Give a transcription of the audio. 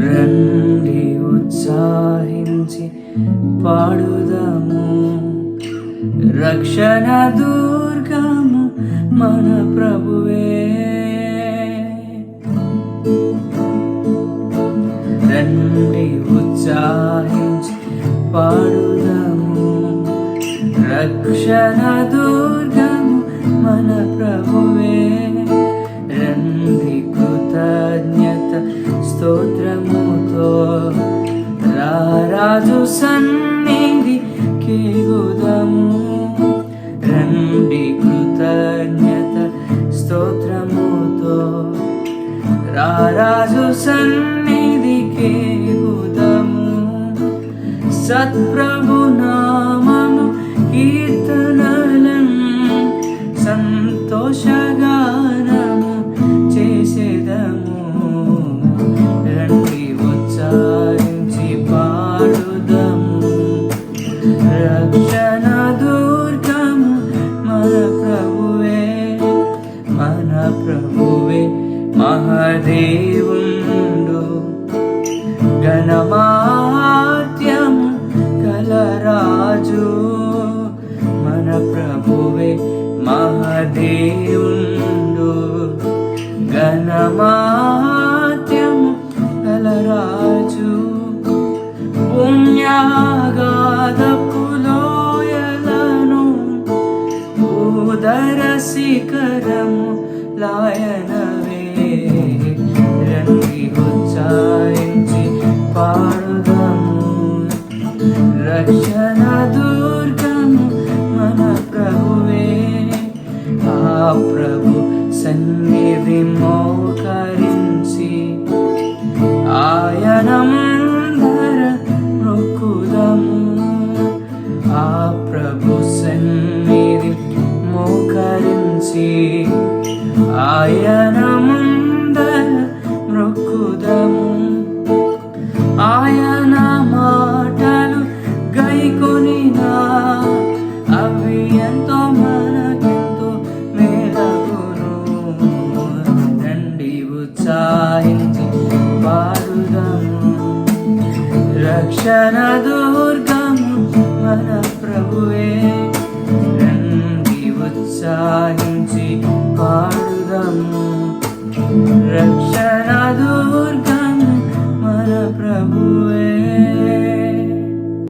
రండి ఉత్సాహించి పాడుదాము. రక్షణ దుర్గము మన ప్రభువే. రండి ఉత్సాహించి పాడుదాము. రక్షణ దుర్గము మన ప్రభువే. రారాజు సన్నిధి కేగుదము. రండి కృతజ్ఞత స్తోత్రముతో. రారాజు సన్నిధికి గుదము సత్ప్రభునా కలరాజు పుణ్యాగాధపులోయలను ఉదర శిఖరము లాయనవే. రంగి ఉచ్చారించి పాడుదము. రక్షణ దుర్గము మన ప్రభువే. ఆ ప్రభు సన్నిధి మోకరించి ఆయనందర మొక్కుదము. ఆ ప్రభు సన్నిధి మోకరించి ఆయనమందర మొక్కుదము. ఆయన మాటలు గైకొని అవి ఎంతో మనకెంతో మేలగును. రండి ఉత్సాహించి పాడుదాము రక్షణ దుర్గము మన ప్రభువే. రండి ఉత్సాహించి పాడుదాము. రక్షణ దుర్గ